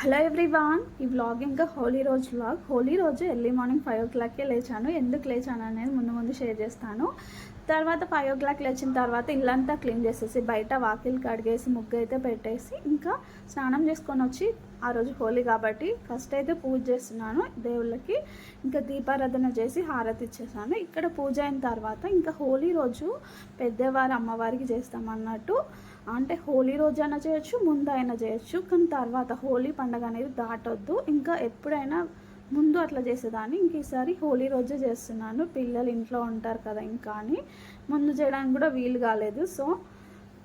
Hello everyone ఈ vlog ఇంకా హోలీ రోజు వ్లాగ్. హోలీ రోజు ఎర్లీ మార్నింగ్ ఫైవ్ ఓ క్లాక్కే లేచాను. ఎందుకు లేచాను అనేది ముందు ముందు షేర్ చేస్తాను. తర్వాత ఫైవ్ ఓ క్లాక్ లేచిన తర్వాత ఇల్లంతా క్లీన్ చేసేసి బయట వాకిల్ కడిగేసి ముగ్గు అయితే పెట్టేసి ఇంకా స్నానం చేసుకొని వచ్చి ఆ రోజు హోలీ కాబట్టి ఫస్ట్ అయితే పూజ చేస్తున్నాను దేవుళ్ళకి. ఇంకా దీపారాధన చేసి హారతి ఇచ్చేసాను. ఇక్కడ పూజ అయిన తర్వాత ఇంకా హోలీ రోజు పెద్దవారు అమ్మవారికి చేస్తామన్నట్టు అంటే హోలీ రోజు అయినా చేయొచ్చు ముందు అయినా చేయొచ్చు కానీ తర్వాత హోలీ పండగ అనేది దాటొద్దు. ఇంకా ఎప్పుడైనా ముందు అట్లా చేసేదాన్ని. ఇంక ఈసారి హోలీ రోజే చేస్తున్నాను. పిల్లలు ఇంట్లో ఉంటారు కదా ఇంకా అని. ముందు చేయడానికి కూడా వీలు కాలేదు. సో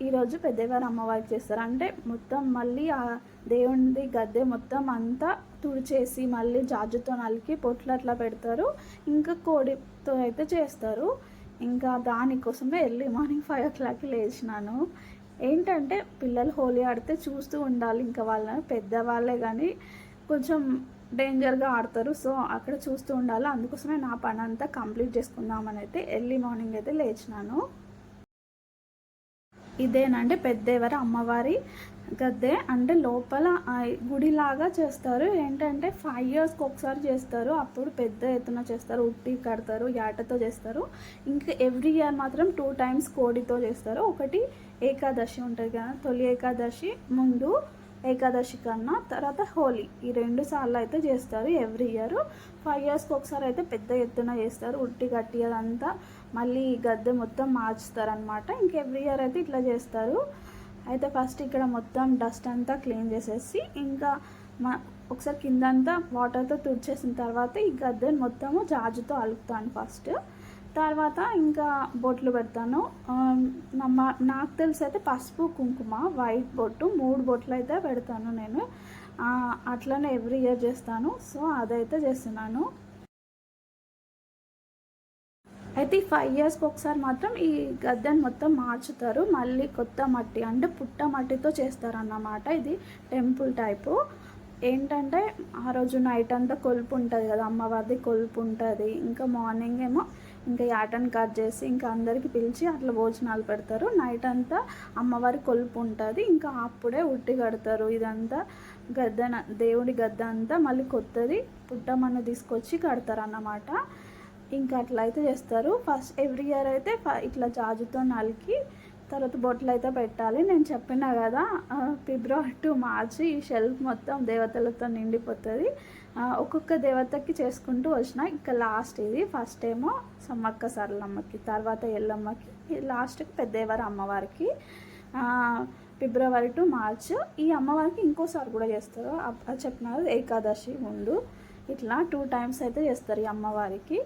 ఈరోజు పెద్దవారు అమ్మవారికి చేస్తారు. అంటే మొత్తం మళ్ళీ ఆ దేవుడి గద్దె మొత్తం అంతా తుడిచేసి మళ్ళీ జాజుతో నలికి పొట్లు అట్లా పెడతారు. ఇంకా కోడితో అయితే చేస్తారు. ఇంకా దానికోసమే ఎర్లీ మార్నింగ్ ఫైవ్ ఓ క్లాక్కి లేచినాను. ఏంటంటే పిల్లలు హోలీ ఆడితే చూస్తూ ఉండాలి. ఇంకా వాళ్ళని పెద్దవాళ్ళే కానీ కొంచెం డేంజర్గా ఆడతారు. సో అక్కడ చూస్తూ ఉండాలి. అందుకోసమే నా పని అంతా కంప్లీట్ చేసుకుందామని అయితే ఎర్లీ మార్నింగ్ అయితే లేచినాను. ఇదేనండి పెద్దెవరు? అమ్మవారి గద్దె. అంటే లోపల గుడిలాగా చేస్తారు. ఏంటంటే ఫైవ్ ఇయర్స్కి ఒకసారి చేస్తారు. అప్పుడు పెద్ద ఎత్తున చేస్తారు. ఉట్టి కడతారు యాటతో చేస్తారు. ఇంకా ఎవ్రీ ఇయర్ మాత్రం టూ టైమ్స్ కోడితో చేస్తారు. ఒకటి ఏకాదశి ఉంటుంది కదా తొలి ఏకాదశి ముందు ఏకాదశి కన్నా తర్వాత హోలీ. ఈ రెండు సార్లు అయితే చేస్తారు ఎవ్రీ ఇయర్. ఫైవ్ ఇయర్స్కి ఒకసారి అయితే పెద్ద ఎత్తున చేస్తారు. ఉట్టి కట్టి అదంతా మళ్ళీ గద్దె మొత్తం మార్చుతారనమాట ఇంక ఎవ్రీ ఇయర్ అయితే ఇట్లా చేస్తారు. అయితే ఫస్ట్ ఇక్కడ మొత్తం డస్ట్ అంతా క్లీన్ చేసేసి ఇంకా మా ఒకసారి కిందంతా వాటర్తో తుడిచేసిన తర్వాత ఈ గద్దెని మొత్తము జాజుతో అలుపుతాను ఫస్ట్. తర్వాత ఇంకా బొట్లు పెడతాను. నాకు తెలిసి అయితే పసుపు కుంకుమ వైట్ బొట్టు మూడు బొట్లు అయితే పెడతాను నేను. అట్లనే ఎవ్రీ ఇయర్ చేస్తాను. సో అదైతే చేస్తున్నాను. అయితే ఈ ఫైవ్ ఇయర్స్కి ఒకసారి మాత్రం ఈ గద్దెని మొత్తం మార్చుతారు. మళ్ళీ కొత్త మట్టి అంటే పుట్ట మట్టితో చేస్తారన్నమాట ఇది టెంపుల్ టైపు. ఏంటంటే ఆ రోజు నైట్ అంతా కొలుపు ఉంటుంది కదా అమ్మవారిది కొలుపు ఉంటుంది. ఇంకా మార్నింగ్ ఏమో ఇంకా యాటన్ కట్ చేసి ఇంకా అందరికి పిలిచి అట్లా భోజనాలు పెడతారు. నైట్ అంతా అమ్మవారి కొలుపు ఉంటుంది. ఇంకా అప్పుడే ఉట్టి కడతారు. ఇదంతా గద్ద దేవుడి గద్ద అంతా మళ్ళీ కొత్తది. పుట్టమన్న తీసుకొచ్చి కడతారు అన్నమాట ఇంకా అట్లా అయితే చేస్తారు. ఫస్ట్ ఎవ్రీ ఇయర్ అయితే ఇట్లా జాజుతో నలికి తర్వాత బొట్లు అయితే పెట్టాలి. నేను చెప్పినా కదా ఫిబ్రవరి టు మార్చి ఈ షెల్ఫ్ మొత్తం దేవతలతో నిండిపోతుంది. ఒక్కొక్క దేవతకి చేసుకుంటూ వచ్చిన ఇంకా లాస్ట్ ఇది. ఫస్ట్ ఏమో సమ్మక్క సరళమ్మకి తర్వాత ఎల్లమ్మకి లాస్ట్కి పెద్దవారు అమ్మవారికి. ఫిబ్రవరి టు మార్చ్ ఈ అమ్మవారికి ఇంకోసారి కూడా చేస్తారు. చెప్పిన ఏకాదశి ముందు. ఇట్లా టూ టైమ్స్ అయితే చేస్తారు ఈ అమ్మవారికి.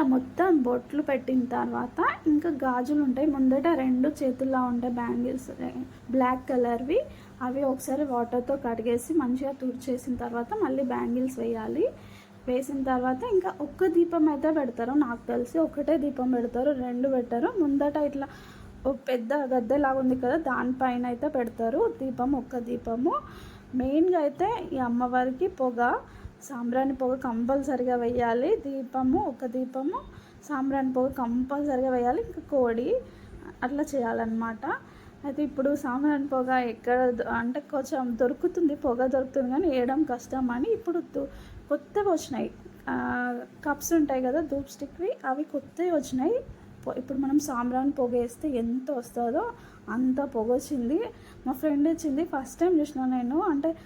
ఇలా మొత్తం బొట్లు పెట్టిన తర్వాత ఇంకా గాజులు ఉంటాయి. ముందట రెండు చేతుల్లో ఉంటాయి బ్యాంగిల్స్. బ్లాక్ కలర్వి. అవి ఒకసారి వాటర్తో కడిగేసి మంచిగా తుడిచేసిన తర్వాత మళ్ళీ బ్యాంగిల్స్ వేయాలి. వేసిన తర్వాత ఇంకా ఒక్క దీపం అయితే పెడతారు. నాకు తెలిసి ఒకటే దీపం పెడతారు. రెండు పెట్టారు. ముందట ఇట్లా పెద్ద గద్దెలాగా ఉంది కదా దానిపైన అయితే పెడతారు. దీపం ఒక్క దీపము. మెయిన్గా అయితే ఈ అమ్మవారికి పొగ. సాంబ్రాణి పొగ కంపల్సరిగా వేయాలి. దీపము ఒక దీపము సాంబ్రాణి పొగ కంపల్సరిగా వేయాలి. ఇంకా కోడి అట్లా చేయాలన్నమాట. అయితే ఇప్పుడు సాంబ్రాణి పొగ ఎక్కడ అంటే కొంచెం దొరుకుతుంది పొగ దొరుకుతుంది కానీ వేయడం కష్టం అని ఇప్పుడు కొత్తవి వచ్చినాయి. కప్స్ ఉంటాయి కదా ధూప్ స్టిక్వి అవి కొత్తవి వచ్చినాయి. పొ- ఇప్పుడు మనం సాంబ్రాన్ పొగ వేస్తే ఎంత వస్తుందో అంత పొగ వచ్చింది. మా ఫ్రెండ్ ఇచ్చింది ఫస్ట్ టైం చూసిన నేను. అంటే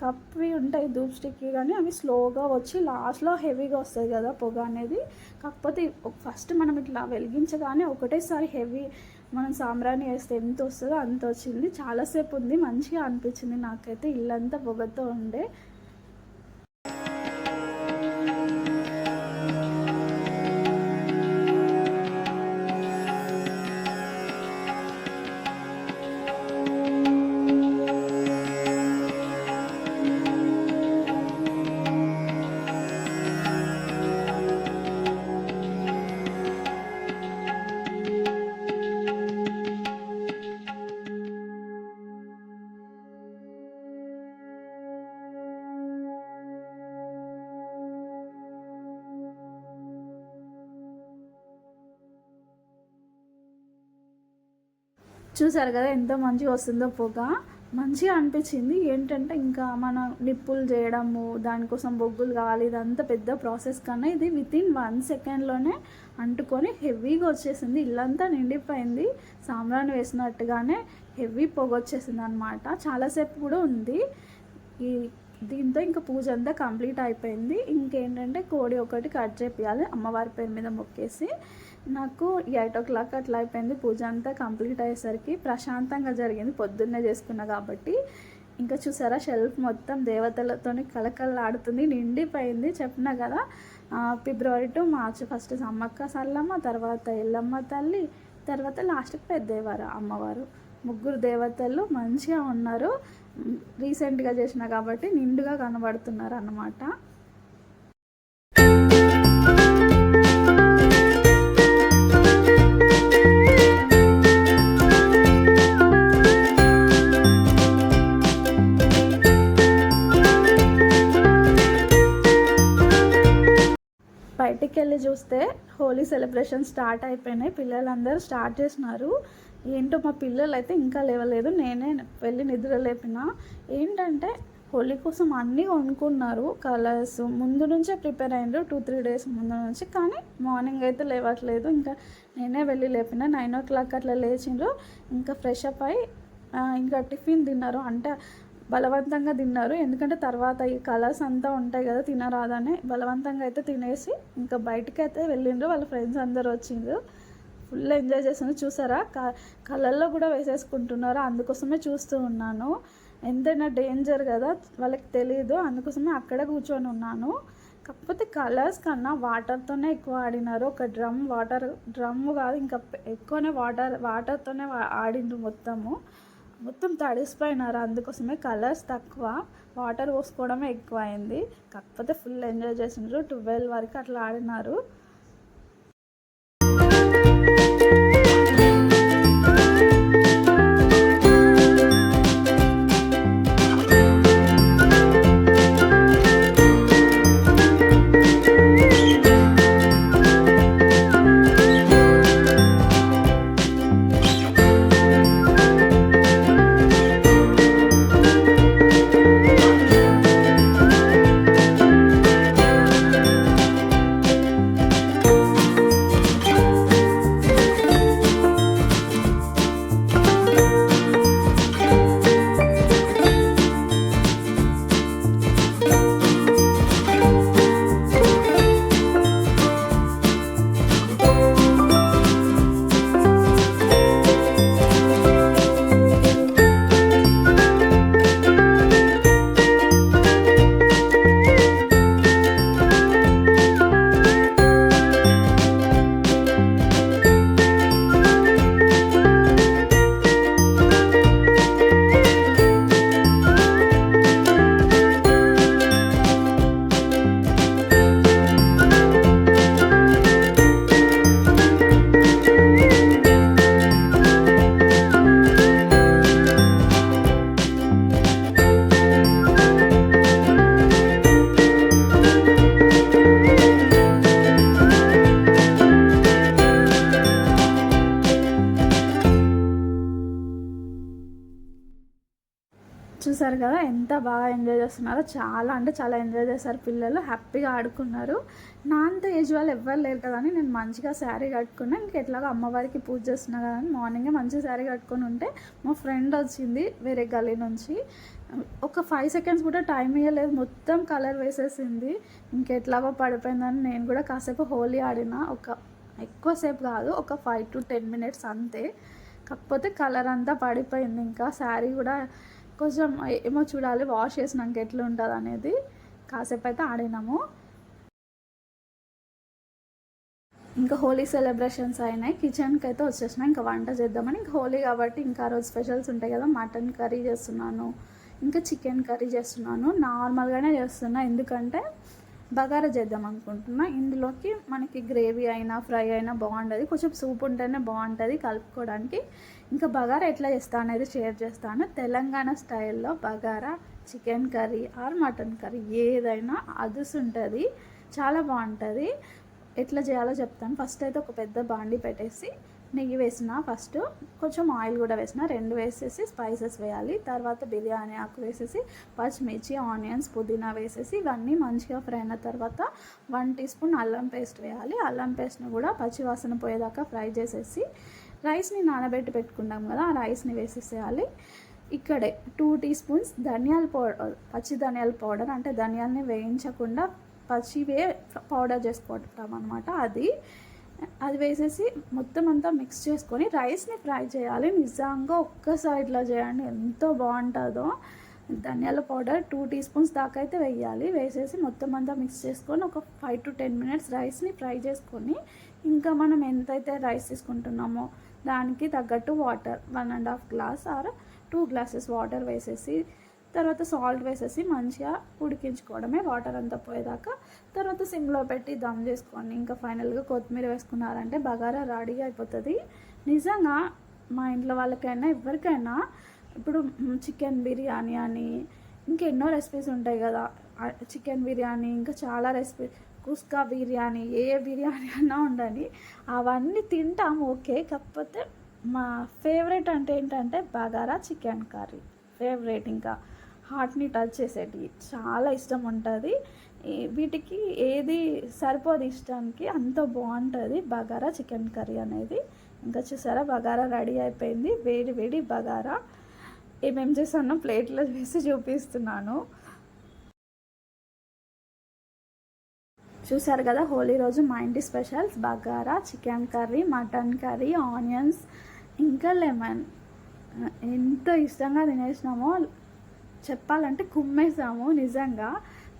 కప్పి ఉంటాయి ధూప్ స్టిక్కి కానీ అవి స్లోగా వచ్చి లాస్ట్లో హెవీగా వస్తుంది కదా పొగ అనేది. కాకపోతే ఫస్ట్ మనం ఇట్లా వెలిగించగానే ఒకటేసారి హెవీ మనం సాంబ్రాణి వేస్తే ఎంత వస్తుందో అంత వచ్చింది. చాలాసేపు ఉంది మంచిగా అనిపించింది నాకైతే. ఇల్లంతా పొగతో ఉండే. చూసారు కదా ఎంత మంచిగా వస్తుందో పొగ. మంచిగా అనిపించింది. ఏంటంటే ఇంకా మన నిప్పులు చేయడము దానికోసం బొగ్గులు కావాలి ఇదంతా పెద్ద ప్రాసెస్ కన్నా ఇది విత్ ఇన్ వన్ సెకండ్లోనే అంటుకొని హెవీగా వచ్చేసింది. ఇల్లంతా నిండిపోయింది. సాంబ్రాన్ వేసినట్టుగానే హెవీ పొగ వచ్చేసింది అనమాట చాలాసేపు కూడా ఉంది. ఈ దీంతో ఇంకా పూజ అంతా కంప్లీట్ అయిపోయింది. ఇంకేంటంటే కోడి ఒకటి కట్ చేపియాలి అమ్మవారి పేరు మీద మొక్కేసి నాకు ఎయిట్ ఓ క్లాక్ అట్లా అయిపోయింది. పూజ అంతా కంప్లీట్ అయ్యేసరికి ప్రశాంతంగా జరిగింది. పొద్దున్నే చేసుకున్నా కాబట్టి. ఇంకా చూసారా షెల్ఫ్ మొత్తం దేవతలతో కలకలలాడుతుంది నిండిపోయింది చెప్పినా కదా. February to March first Sammakka Sallamma తర్వాత ఎల్లమ్మ తల్లి తర్వాత లాస్ట్కి పెద్దవారు అమ్మవారు. ముగ్గురు దేవతలు మంచిగా ఉన్నారు. రీసెంట్గా చేసిన కాబట్టి నిండుగా కనబడుతున్నారు అన్నమాట. హోలీ సెలబ్రేషన్ స్టార్ట్ అయిపోయినాయి. పిల్లలందరూ స్టార్ట్ చేసినారు. ఏంటో మా పిల్లలు అయితే ఇంకా లేవలేదు. నేనే వెళ్ళి నిద్ర లేపిన. ఏంటంటే హోలీ కోసం అన్నీ కొనుక్కున్నారు. కలర్స్ ముందు నుంచే ప్రిపేర్ అయ్యారు టూ త్రీ డేస్ ముందు నుంచి. కానీ మార్నింగ్ అయితే లేవట్లేదు. ఇంకా నేనే వెళ్ళి లేపిన. నైన్ ఓ క్లాక్ అట్లా లేచిండ్రు. ఇంకా ఫ్రెష్ అప్ అయి ఇంకా టిఫిన్ తిన్నారు. అంటే బలవంతంగా తిన్నారు. ఎందుకంటే తర్వాత ఈ కలర్స్ అంతా ఉంటాయి కదా తినరాదనే బలవంతంగా అయితే తినేసి ఇంకా బయటికి అయితే వెళ్ళిండ్రు. వాళ్ళ ఫ్రెండ్స్ అందరు వచ్చిండ్రు. ఫుల్ ఎంజాయ్ చేస్తున్నారు చూసారా? క కలర్లో కూడా వేసేసుకుంటున్నారు? అందుకోసమే చూస్తూ ఉన్నాను. ఎంతైనా డేంజర్ కదా వాళ్ళకి తెలియదు అందుకోసమే అక్కడే కూర్చొని ఉన్నాను. కాకపోతే కలర్స్ కన్నా వాటర్తోనే ఎక్కువ ఆడినారు. ఒక డ్రమ్ వాటర్ డ్రమ్ కాదు ఇంకా ఎక్కువనే వాటర్ వాటర్తోనే ఆడిండ్రు మొత్తము. మొత్తం తడిసిపోయినారు. అందుకోసమే కలర్స్ తక్కువ. వాటర్ పోసుకోవడమే ఎక్కువ అయింది కాకపోతే ఫుల్ ఎంజాయ్ చేసిండ్రు. ట్వెల్వ్ వరకు అట్లా ఆడినారు. చూసారు కదా ఎంత బాగా ఎంజాయ్ చేస్తున్నారో చాలా అంటే చాలా ఎంజాయ్ చేశారు పిల్లలు హ్యాపీగా ఆడుకున్నారు. నా అంత ఏజ్ వాళ్ళు ఎవ్వరు లేరు కదా అని నేను మంచిగా శారీ కట్టుకున్నా. ఇంక ఎట్లాగో అమ్మవారికి పూజ చేస్తున్నా కదా అని మార్నింగే మంచి శారీ కట్టుకొని ఉంటే మా ఫ్రెండ్ వచ్చింది వేరే గల్లీ నుంచి. ఒక ఫైవ్ సెకండ్స్ కూడా టైం ఇవ్వలేదు మొత్తం కలర్ వేసేసింది. ఇంకెట్లాగో పడిపోయిందని నేను కూడా కాసేపు హోలీ ఆడిన. ఒక ఎక్కువసేపు కాదు ఒక ఫైవ్ టు టెన్ మినిట్స్ అంతే. కాకపోతే కలర్ అంతా పడిపోయింది. ఇంకా శారీ కూడా కొంచెం ఏమో చూడాలి వాష్ చేసినాక ఎట్లా ఉంటుంది అనేది. కాసేపు అయితే ఆడినాము. ఇంకా హోలీ సెలబ్రేషన్స్ అయినాయి. కిచెన్కి అయితే వచ్చేసినా ఇంకా వంట చేద్దామని. ఇంకా హోలీ కాబట్టి ఇంకా రోజు స్పెషల్స్ ఉంటాయి కదా మటన్ కర్రీ చేస్తున్నాను ఇంకా చికెన్ కర్రీ చేస్తున్నాను. నార్మల్గానే చేస్తున్నా ఎందుకంటే బగారా చేద్దాం అనుకుంటున్నా. ఇందులోకి మనకి గ్రేవీ అయినా ఫ్రై అయినా బాగుంటుంది. కొంచెం సూప్ ఉంటేనే బాగుంటుంది కలుపుకోవడానికి. ఇంకా బగారా ఎట్లా చేస్తా అనేది షేర్ చేస్తాను. తెలంగాణ స్టైల్లో bagara chicken curry or mutton curry ఏదైనా అదుసు ఉంటుంది చాలా బాగుంటుంది. ఎట్లా చేయాలో చెప్తాను. ఫస్ట్ అయితే ఒక పెద్ద బాండి పెట్టేసి నెయ్యి వేసిన ఫస్ట్ కొంచెం ఆయిల్ కూడా వేసిన. రెండు వేసేసి స్పైసెస్ వేయాలి. తర్వాత బిర్యానీ ఆకు వేసేసి పచ్చిమిర్చి ఆనియన్స్ పుదీనా వేసేసి ఇవన్నీ మంచిగా ఫ్రై అయిన తర్వాత వన్ టీ స్పూన్ అల్లం పేస్ట్ వేయాలి. అల్లం పేస్ట్ని కూడా పచ్చివాసన పోయేదాకా ఫ్రై చేసేసి రైస్ని నానబెట్టి పెట్టుకున్నాం కదా ఆ రైస్ని వేసేసేయాలి. ఇక్కడే టూ టీ స్పూన్స్ ధనియాల పౌడర్ పచ్చి ధనియాల పౌడర్ అంటే ధనియాల్ని వేయించకుండా పచ్చివే పౌడర్ చేసుకుంటాం అనమాట అది. అది వేసేసి మొత్తం అంతా మిక్స్ చేసుకొని రైస్ని ఫ్రై చేయాలి. నిజంగా ఒక్కసారి ఇట్లా చేయండి ఎంతో బాగుంటుందో. ధనియాల పౌడర్ టూ టీ స్పూన్స్ దాకా అయితే వేయాలి. వేసేసి మొత్తం అంతా మిక్స్ చేసుకొని ఒక ఫైవ్ టు టెన్ మినిట్స్ రైస్ని ఫ్రై చేసుకొని ఇంకా మనం ఎంతైతే రైస్ తీసుకుంటున్నామో దానికి తగ్గట్టు water one and half glass or two glasses water వేసేసి తర్వాత సాల్ట్ వేసేసి మంచిగా ఉడికించుకోవడమే వాటర్ అంతా పోయేదాకా. తర్వాత సిమ్లో పెట్టి దమ్ చేసుకోండి. ఇంకా ఫైనల్గా కొత్తిమీర వేసుకున్నారంటే బగారా రెడీ అయిపోతుంది. నిజంగా మా ఇంట్లో వాళ్ళకైనా ఎవరికైనా ఇప్పుడు చికెన్ బిర్యానీ అని ఇంకెన్నో రెసిపీస్ ఉంటాయి కదా. చికెన్ బిర్యానీ ఇంకా చాలా రెసిపీ కుస్కా బిర్యానీ ఏ బిర్యానీ అన్నా ఉండని అవన్నీ తింటాం ఓకే. కాకపోతే మా ఫేవరెట్ అంటే ఏంటంటే బగారా చికెన్ కర్రీ. ఫేవరెట్ ఇంకా. హార్ట్ని టచ్ చేసేటి చాలా ఇష్టం ఉంటుంది. వీటికి ఏది సరిపోదు ఇష్టానికి అంత బాగుంటుంది బగారా చికెన్ కర్రీ అనేది. ఇంకా చూసారా బగారా రెడీ అయిపోయింది. వేడి వేడి బగారా. ఏమేం చేశానో ప్లేట్లో వేసి చూపిస్తున్నాను. చూసారు కదా హోలీ రోజు మా ఇంటి specials bagara chicken curry mutton curry onions ఇంకా లెమన్. ఎంత ఇష్టంగా తినేసినామో చెప్పాలంటే కుమ్మేసాము నిజంగా.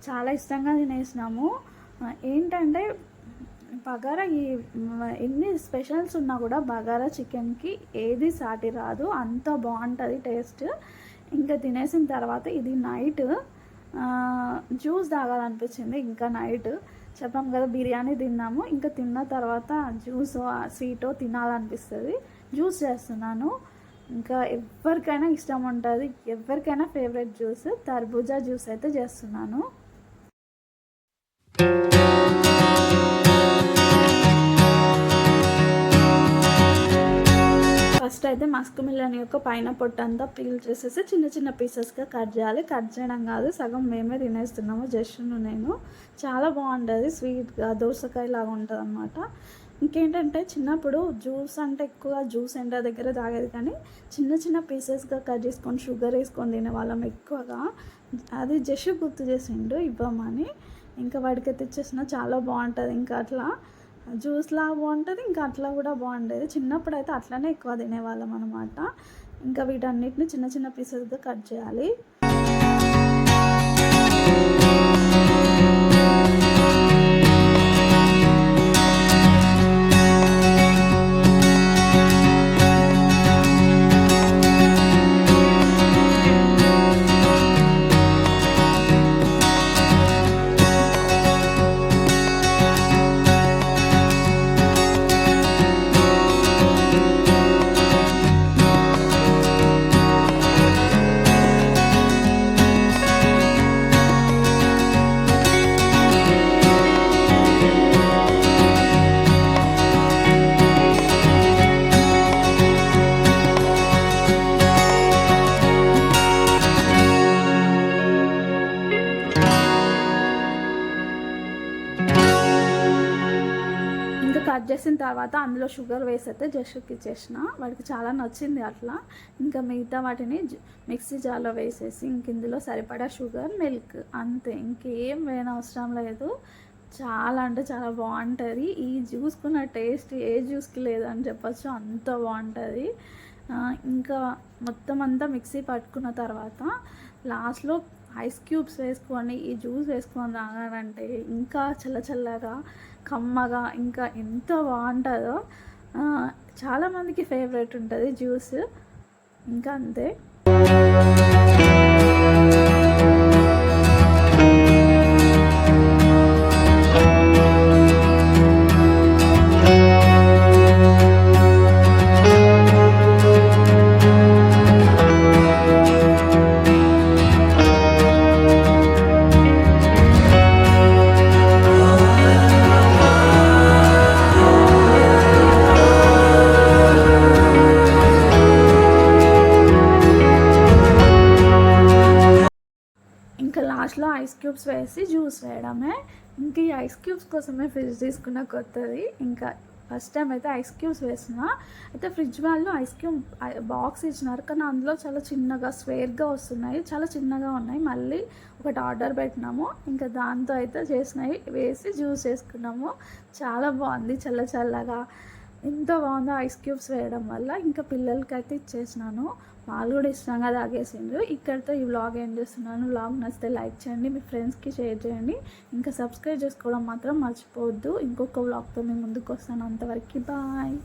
చాలా ఇష్టంగా తినేసినాము. ఏంటంటే బగారా ఈ ఎన్ని స్పెషల్స్ ఉన్నా కూడా బగారా చికెన్కి ఏది సాటి రాదు. అంత బాగుంటుంది టేస్ట్. ఇంకా తినేసిన తర్వాత ఇది నైట్ జ్యూస్ తాగాలనిపించింది ఇంకా నైట్. చెప్పాం కదా బిర్యానీ తిన్నాము. ఇంకా తిన్న తర్వాత జ్యూస్ స్వీటో తినాలనిపిస్తుంది. జ్యూస్ చేస్తున్నాను. ఇంకా ఎవరికైనా ఇష్టం ఉంటుంది. ఎవరికైనా ఫేవరెట్ జ్యూస్ తర్బూజా జ్యూస్ అయితే చేస్తున్నాను. ఫస్ట్ అయితే మస్క్ మిల్లన్ యొక్క పైన పొట్టంతా పీల్ చేసేసి చిన్న చిన్న పీసెస్గా కట్ చేయాలి. కట్ చేయడం కాదు సగం మేమే తినేస్తున్నాము జస్ట్ నేను. చాలా బాగుంటుంది స్వీట్గా దోసకాయ లాగా ఉంటుంది అనమాట ఇంకేంటంటే చిన్నప్పుడు జ్యూస్ అంటే ఎక్కువ జ్యూస్ ఎండ దగ్గర తాగేది కానీ చిన్న చిన్న పీసెస్గా కట్ చేసుకొని షుగర్ వేసుకొని తినే వాళ్ళం ఎక్కువగా. అది జస్ట్ గుర్తు చేసిండు ఇవ్వమని. ఇంకా వాడికి తెచ్చేసిన చాలా బాగుంటుంది. ఇంకా అట్లా జ్యూస్లా బాగుంటుంది ఇంకా అట్లా కూడా బాగుండేది. చిన్నప్పుడు అయితే అట్లనే ఎక్కువ తినేవాళ్ళం అనమాట ఇంకా వీటన్నిటిని చిన్న చిన్న పీసెస్గా కట్ చేయాలి. తర్వాత అందులో షుగర్ వేసైతే జస్ట్కి ఇచ్చేసిన. వాడికి చాలా నచ్చింది అట్లా. ఇంకా మిగతా వాటిని మిక్సీ జార్లో వేసేసి ఇంక ఇందులో సరిపడా షుగర్ మిల్క్ అంతే. ఇంకేం వేయనవసరం లేదు. చాలా అంటే చాలా బాగుంటుంది. ఈ జ్యూస్కున్న టేస్ట్ ఏ జ్యూస్కి లేదని చెప్పచ్చు. అంత బాగుంటుంది. ఇంకా మొత్తం అంతా మిక్సీ పట్టుకున్న తర్వాత లాస్ట్లో ఐస్ క్యూబ్స్ వేసుకొని ఈ జ్యూస్ వేసుకొని తాగారంటే ఇంకా చల్ల చల్లగా కమ్మగా ఇంకా ఎంత బాగుంటుందో. ఆ, చాలామందికి ఫేవరెట్ ఉంటుంది జ్యూస్. ఇంకా అంతే. క్యూబ్స్ వేసి జ్యూస్ వేయడమే. ఇంక ఈ ఐస్ క్యూబ్స్ కోసమే ఫ్రిడ్జ్ తీసుకున్న కొత్తది. ఇంకా ఫస్ట్ టైం అయితే ఐస్ క్యూబ్స్ వేసిన. అయితే ఫ్రిడ్జ్ వాళ్ళు ఐస్ క్యూబ్ బాక్స్ ఇచ్చినారు. కానీ అందులో చాలా చిన్నగా స్వేర్గా వస్తున్నాయి. చాలా చిన్నగా ఉన్నాయి. మళ్ళీ ఒకటి ఆర్డర్ పెట్టినాము. ఇంకా దాంతో అయితే చేసినాయి వేసి జ్యూస్ వేసుకున్నాము. చాలా బాగుంది చల్ల చల్లగా. ఎంత బాగుందో ఐస్ క్యూబ్స్ వేయడం వల్ల. ఇంకా పిల్లలకి అయితే ఇచ్చేసినాను. వాళ్ళు కూడా ఇష్టంగా తాగేసిండ్రు. ఇక్కడితో ఈ వ్లాగ్ ఏం చేస్తున్నాను? వ్లాగ్ నచ్చితే లైక్ చేయండి మీ ఫ్రెండ్స్కి షేర్ చేయండి. ఇంకా సబ్స్క్రైబ్ చేసుకోవడం మాత్రం మర్చిపోవద్దు. ఇంకొక వ్లాగ్తో మేము ముందుకు వస్తాను. అంతవరకు బాయ్